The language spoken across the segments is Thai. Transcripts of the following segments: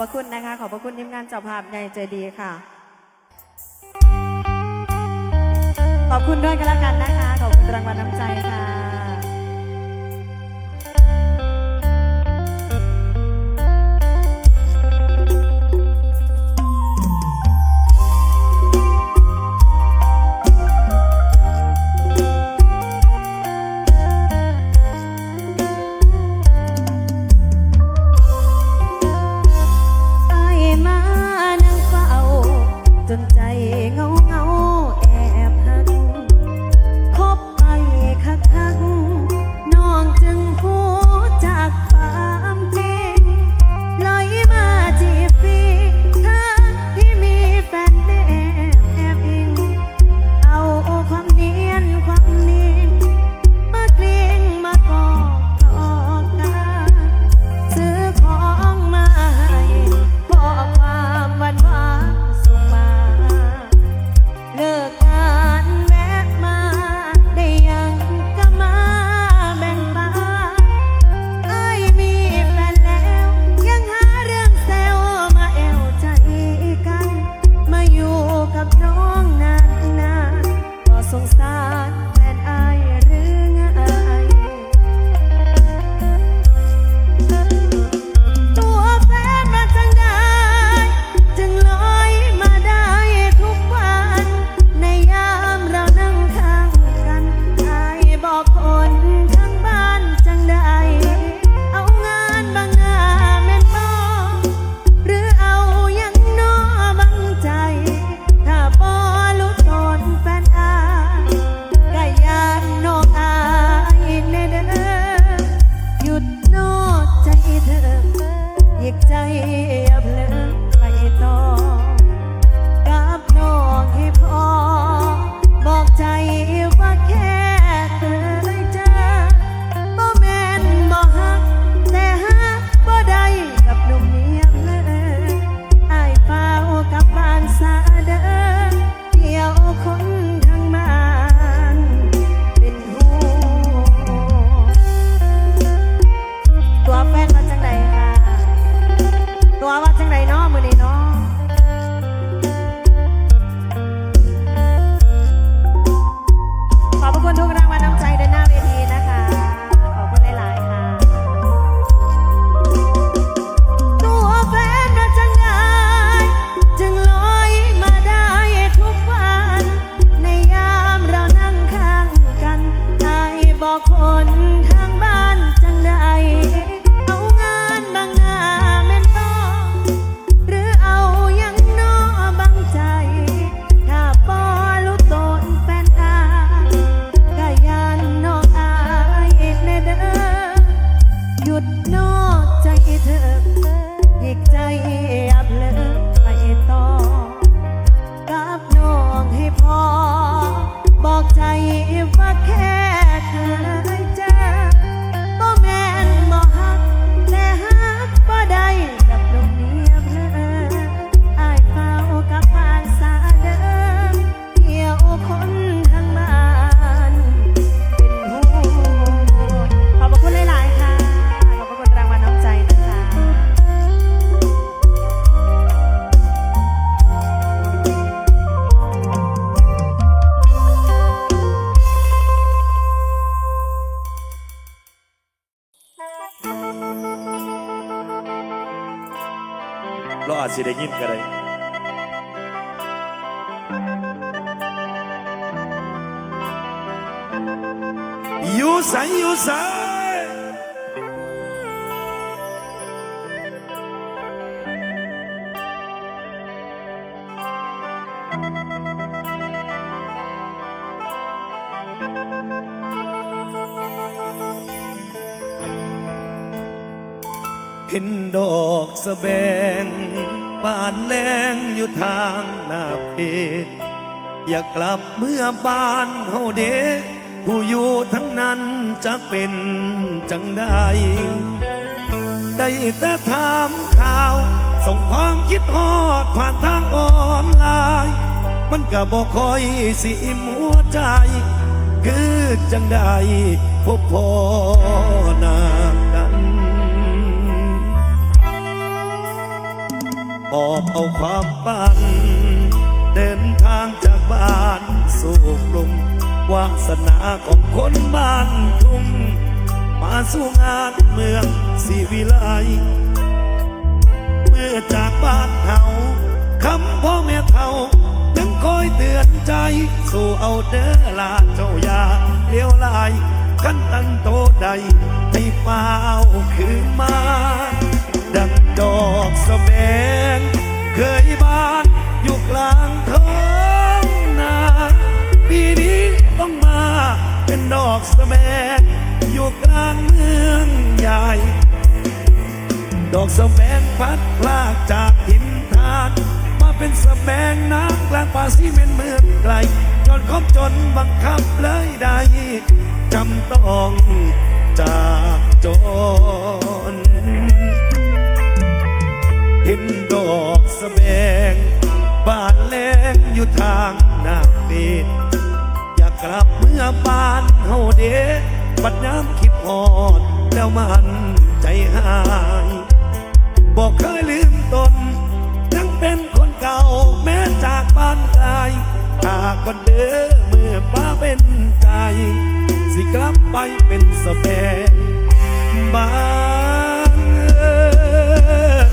พระคุณนะคะ ขอบพระคุณทีมงานเจ้าภาพใหญ่ใจดีค่ะ ขอบคุณด้วยกันแล้วกันนะคะ ขอบคุณรางวัลน้ำใจค่ะ สิได้ยินก็ได้อยู่ใสอยู่ใสเห็นดอกสะแบง บ้านแรงอยู่ทางนาเพจอย่ากลับเมื่อบ้านเฮาเด็กผู้อยู่ทั้งนั้นจะเป็นจังได้ ได้แต่ถามข่าว ส่งความคิดฮอดผ่านทางออนไลน์มันก็บอกคอยสิมหัวใจ คือจังได้พบพอนา พอเอาความฝัน เดินทางจากบ้านสู่กรุงวาสนาของคนบ้านทุ่งมาสู่งานเมืองสีวิไลเมื่อจากบ้านเฮาคำพ่อแม่เฒ่ายังคอยเตือนใจ สู่เอาเด้อลาเจ้ายาเลี้ยวไหลกันตั้งโตใดให้ฟ้าคืนมา ดังดอกสะแบงเคยบานอยู่กลางท้องนาปีนี้ต้องมาเป็นดอกสะแบงอยู่กลางเมืองใหญ่ ดอกสะแบงพัดพลากจากหินทานมาเป็นสะแบงน้ำกลางป่าซีเมนเมืองไกลจนคบจนบังคับเลยได้จำต้องจากจน เห็นดอกสะแบงบานแรงอยู่ทางหน้าปีนอยากกลับเมื่อบ้านเฮาเดบัดน้ำคิดหอด แล้วมันใจหายบอกเคยลืมตนยังเป็นคนเก่าแม้จากบ้านไกลถ้าคนเด้อเมื่อป้าเป็นใจ สิกลับไปเป็นสะแบงบ้าน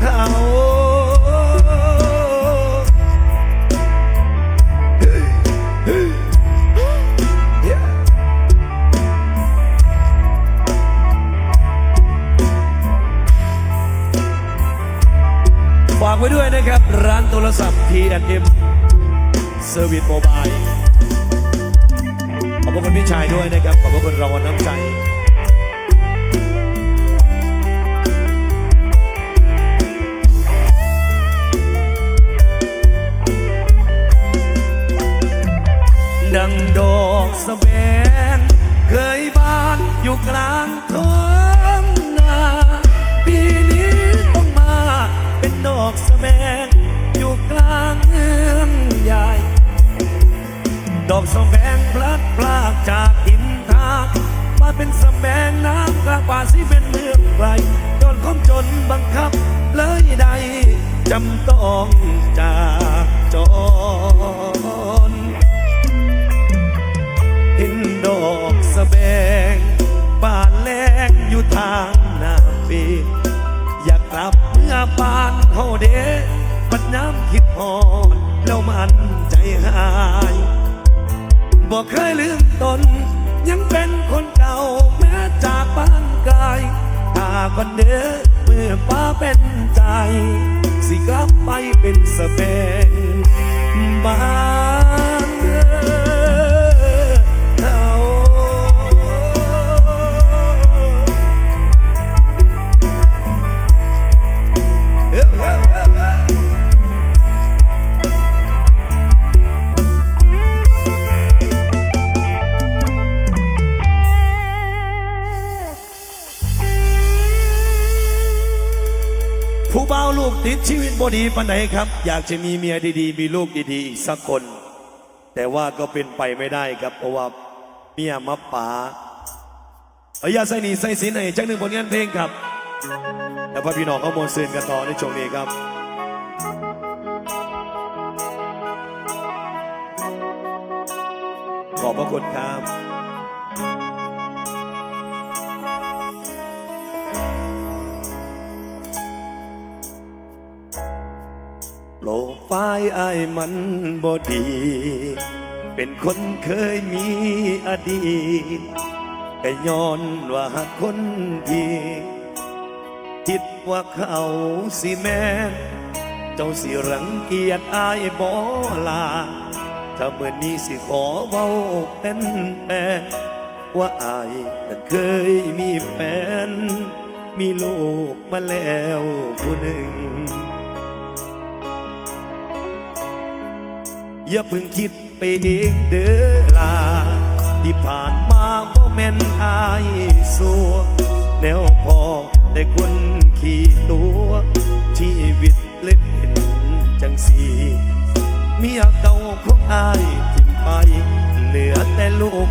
เฮาฝากไว้ด้วยนะครับ ร้านโทรศัพท์ T&M Service Mobile ขอบพระคุณพี่ชายด้วยนะครับ ขอบพระคุณรางวัลน้ำใจ ดังดอกสแบงเคยบานอยู่กลางท้องนาปีนี้ต้องมาเป็นดอกสแบงอยู่กลางเมืองใหญ่ ดอกสแบงพลัดพรากจากหินทางมาเป็นสแบงน้ำกลางป่าสิเป็นเมืองไกลโดนความจนบังคับเลยได้จำต้องจากจน ดอกสะแบงบานแรงอยู่ทางหน้าปีอยากกลับเมื่อบ้านเฮาเดปัดน้ำคิดหอดแล้วมันใจหายบอกเคยลืมตน ยังเป็นคนเก่าแม้จากบ้านไกลถ้าคนเด้อเมื่อป้าเป็นใจ สิกลับไปเป็นสะแบงบ้า ผู้บ่าวลูกติดชีวิตบดีปานไหนครับ อยากจะมีเมียดีๆ มีลูกดีๆ อีกสักคน แต่ว่าก็เป็นไปไม่ได้ครับ เพราะว่าเมียมาป๋าเอายาใส่หนีใส่สินให้จักหนึ่งผลงานเพลงครับ แล้วพ่อพี่น้องเขาโมนซืนกันต่อในช่วงนี้ครับขอบพระคุณครับ อ้ายมันบ่ดี เป็นคนเคยมีอดีตก็ย้อนว่าคนดีคิดว่าเขาสิแม่นเจ้าสิรังเกียจอายบ่ลา ถ้าเมื่อนี้สิขอเว้าเป็นแปนว่าอายเคยมีแฟน มีลูกมาแล้วผู้หนึ่ง อย่าเพิ่งคิดไปเองเด้อลา ที่ผ่านมาบ่แม่นอายสัวแนวพอแต่คนขี่ตัวชีวิตเล็กเป็นจังสีเมียเก่าของอายทิ้งไป เหลือแต่ลูก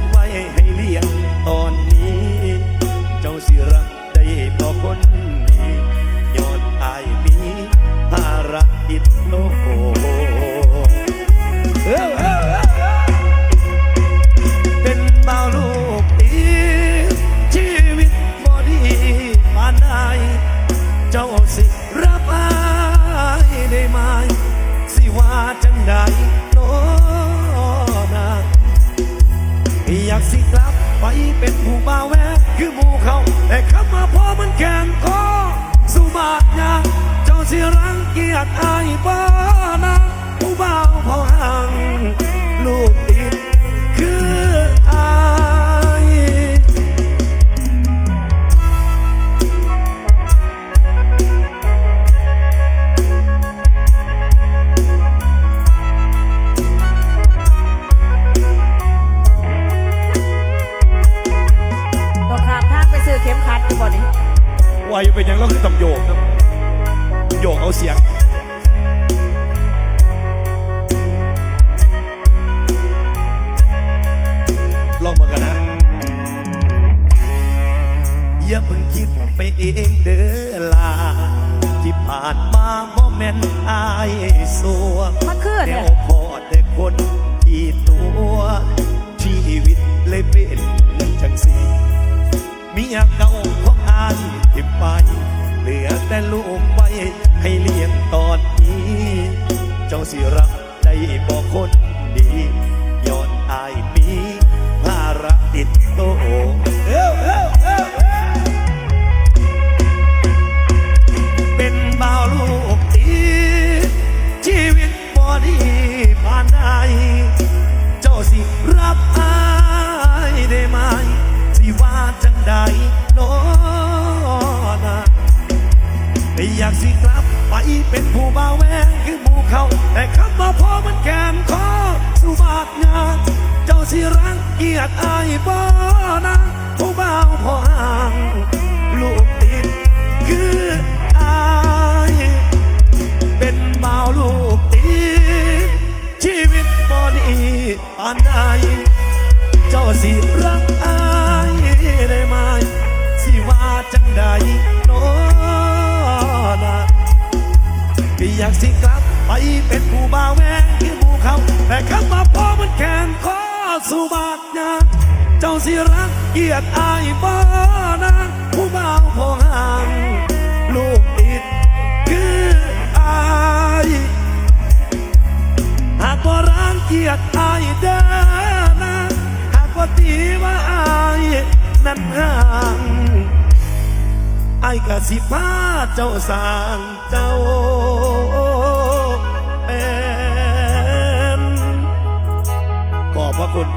อยากสิกลับไปเป็นผู้บ่าวแวคือหมู่เขา แต่คำว่าพ่อมันแกงนก็สุบาทนะเจ้าสิรังเกียจอายบ้านะผู้บ่าวพอห่งลูกดินคือ วายเป็นหยังเราคือตำโยกนะโยกเอาเสียงลองมากันนะอย่าเพิ่งคิดไปเองเด้อลา ที่ผ่านมาบ่แม่นอายสัวมันคือแนเนี่วยพอแต่คนที่ตัวชีวิตเลยเป็นจังสีเมียเก่าของ อายทิมไป เหลือแต่ลูกไว้ให้เลี้ยงตอนนี้ เจ้าสิรักได้บอกคนดีย้อนอายมีภาระติดโต อยากสิกลับไปเป็นผู้บ่าวแวงคือหมู่เขา แต่คำว่าพอมันแกนคอสุบาทงาน เจ้าสิรังเกียจอายบ่นะผู้บ่าวพอห่างลูกติดคืออายเป็นบ่าวลูกติดชีวิตบ่ดีปานใดเจ้าสิรักอายได้ไหมสิว่าจังใด อยากสิกลับ ไปเป็นผู้บ่าวแวงที่หมู่เขา แต่คำว่าพอมันแขนคอสู่บาดยาเจ้าสิรักเกียรติอายบ่นะผู้บ่าวพอห่างลูกติดคืออายหากว่ารังเกียจอายเด้อนะหากว่าตีว่าอายนั้นห่าง ไอ้กะสิพาเจ้าสางเจ้าเป็นขอบพระคุณ